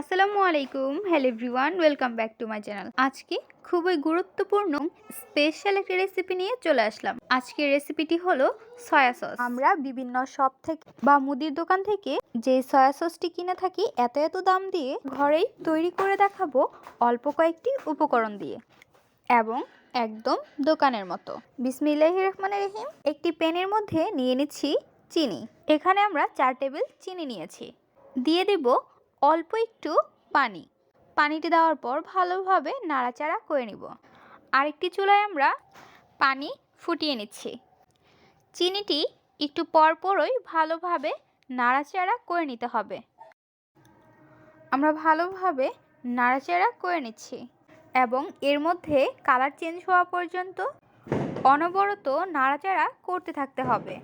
আসসালামু আলাইকুম। Hello everyone welcome back to my channel আজকে খুবই গুরুত্বপূর্ণ স্পেশাল একটি রেসিপি নিয়ে চলে আসলাম। আজকের রেসিপিটি হলো সয়া সস আমরা বিভিন্ন শপ থেকে বা মুদির দোকান থেকে যে সয়া সসটি কিনে থাকি, এত এত দাম দিয়ে ঘরেই তৈরি করে দেখাবো অল্প কয়েকটি উপকরণ দিয়ে এবং একদম দোকানের মতো। বিসমিল্লাহ রহমান রহিম, একটি প্যানের মধ্যে নিয়ে নিচ্ছি চিনি। এখানে আমরা চার টেবিল চিনি নিয়েছি। দিয়ে দেব অল্প একটু পানি। পানিটি দেওয়ার পর ভালোভাবে নাড়াচাড়া করে নিব। আরেকটি চুলায় আমরা পানি ফুটিয়ে নিচ্ছি। চিনিটি একটু পরপরই ভালোভাবে নাড়াচাড়া করে নিতে হবে। আমরা ভালোভাবে নাড়াচাড়া করে নিচ্ছি এবং এর মধ্যে কালার চেঞ্জ হওয়া পর্যন্ত অনবরত নাড়াচাড়া করতে থাকতে হবে।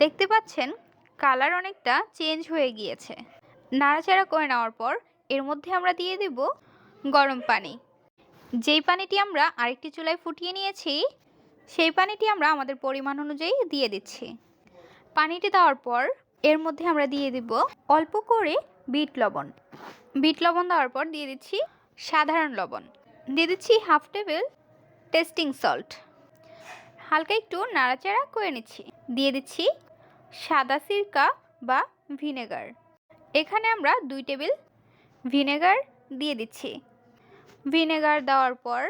দেখতে পাচ্ছেন, কালার অনেকটা চেঞ্জ হয়ে গিয়েছে। নাড়াচাড়া করে নেওয়ার পর এর মধ্যে আমরা দিয়ে দেব গরম পানি। যেই পানিটি আমরা আরেকটি চুলায় ফুটিয়ে নিয়েছি, সেই পানিটি আমরা আমাদের পরিমাণ অনুযায়ী দিয়ে দিচ্ছি। পানিটি দেওয়ার পর এর মধ্যে আমরা দিয়ে দিব অল্প করে বিট লবণ। বিট লবণ দেওয়ার পর দিয়ে দিচ্ছি সাধারণ লবণ। দিয়ে দিচ্ছি হাফ টেবিল টেস্টিং সল্ট। হালকা একটু নাড়াচাড়া করে নিচ্ছি। দিয়ে দিচ্ছি সাদা সিরকা বা ভিনেগার। এখানে আমরা দুই টেবিল ভিনেগার দিয়ে দিচ্ছি। ভিনেগার দেওয়ার পর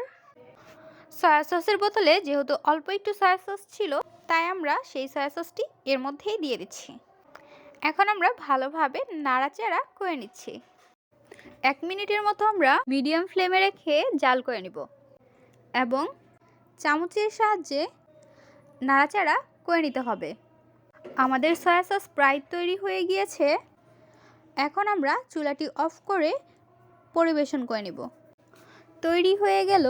সয়া সসের বোতলে যেহেতু অল্প একটু সয়া সস ছিল, তাই আমরা সেই সয়া সসটি এর মধ্যেই দিয়ে দিচ্ছি। এখন আমরা ভালোভাবে নাড়াচাড়া করে নিচ্ছি। এক মিনিটের মতো আমরা মিডিয়াম ফ্লেমে রেখে জাল করে নিব এবং চামচের সাহায্যে নাড়াচাড়া করে নিতে হবে। আমাদের সয়া সস প্রায় তৈরি হয়ে গিয়েছে। এখন আমরা চুলাটি অফ করে পরিবেশন করে নেব। তৈরি হয়ে গেল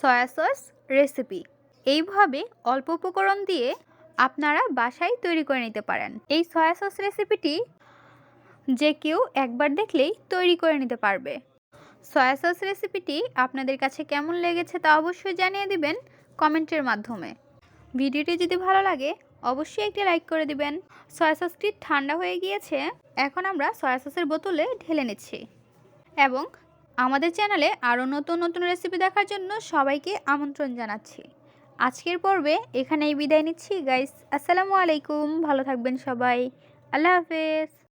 সয়া সস রেসিপি। এইভাবে অল্প উপকরণ দিয়ে আপনারা বাসায় তৈরি করে নিতে পারেন। এই সয়া সস রেসিপিটি যে কেউ একবার দেখলেই তৈরি করে নিতে পারবে। সয়া সস রেসিপিটি আপনাদের কাছে কেমন লেগেছে তা অবশ্যই জানিয়ে দিবেন কমেন্টের মাধ্যমে। ভিডিওটি যদি ভালো লাগে অবশ্যই একটি লাইক করে দিবেন। সয়া সসটি ঠান্ডা হয়ে গিয়েছে? এখন আমরা সয়া সসের বোতলে ঢেলে নিচ্ছি। এবং আমাদের চ্যানেলে আরও নতুন নতুন রেসিপি দেখার জন্য সবাইকে আমন্ত্রণ জানাচ্ছি। আজকের পর্বে এখানেই বিদায় নিচ্ছি গাইস আসসালামু আলাইকুম। ভালো থাকবেন সবাই। আল্লাহ হাফেজ।